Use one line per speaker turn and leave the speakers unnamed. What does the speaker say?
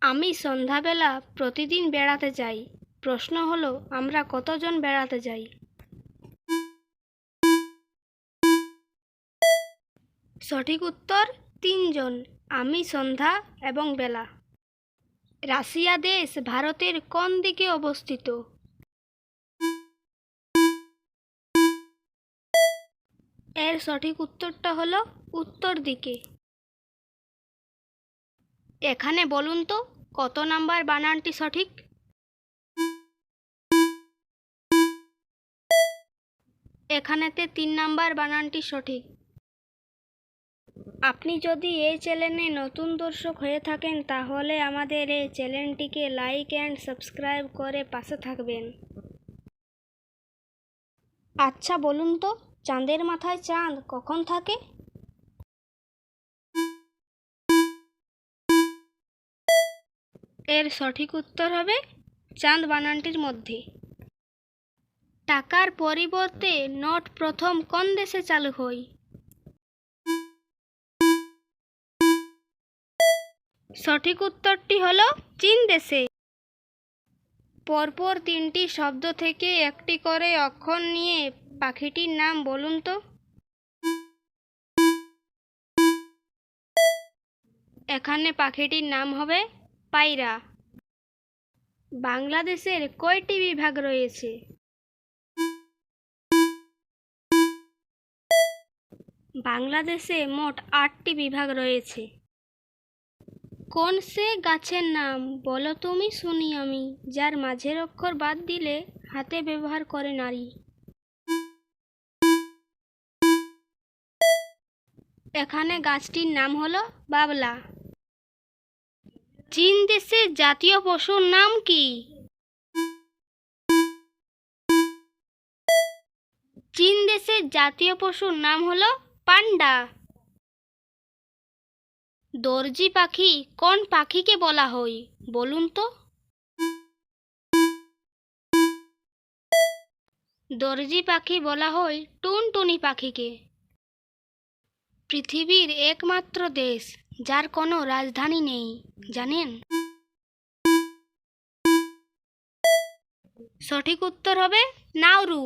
আমি সন্ধ্যাবেলা প্রতিদিন বেড়াতে যাই। প্রশ্ন হলো, আমরা কতজন বেড়াতে যাই? সঠিক উত্তর, তিনজন, আমি সন্ধ্যা এবং বেলা। রাশিয়া দেশ ভারতের কোন দিকে অবস্থিত? এর সঠিক উত্তরটা হলো উত্তর দিকে। এখানে বলুন তো, কত নাম্বার বানানটি সঠিক? এখানেতে তিন নাম্বার বানানটি সঠিক। আপনি যদি এই চ্যানেলে নতুন দর্শক হয়ে থাকেন, তাহলে আমাদের এই চ্যানেলটিকে লাইক অ্যান্ড সাবস্ক্রাইব করে পাশে থাকবেন। আচ্ছা বলুন তো, চাঁদের মাথায় চাঁদ কখন থাকে? এর সঠিক উত্তর হবে চাঁদ বানানটির মধ্যে। টাকার পরিবর্তে নোট প্রথম কোন দেশে চালু হয়? সঠিক উত্তরটি হলো চীন দেশে। পরপর তিনটি শব্দ থেকে একটি করে অক্ষর নিয়ে পাখিটির নাম বলুন তো। এখানে পাখিটির নাম হবে পায়রা বাংলাদেশের কয়টি বিভাগ রয়েছে? বাংলাদেশে মোট আটটি বিভাগ রয়েছে। কোন সে গাছের নাম বলো তুমি শুনি আমি, যার মাঝের অক্ষর বাদ দিলে হাতে ব্যবহার করে নারী। এখানে গাছটির নাম হলো বাবলা। চীন দেশের জাতীয় পশুর নাম কি? চীন দেশের জাতীয় পশুর নাম হলো পান্ডা। দর্জি পাখি কোন পাখিকে বলা হয়? বলুন তো। দর্জি পাখি বলা হয় টুনটুনি পাখিকে। পৃথিবীর একমাত্র দেশ যার কোনো রাজধানী নেই জানেন? সঠিক উত্তর হবে নাউরু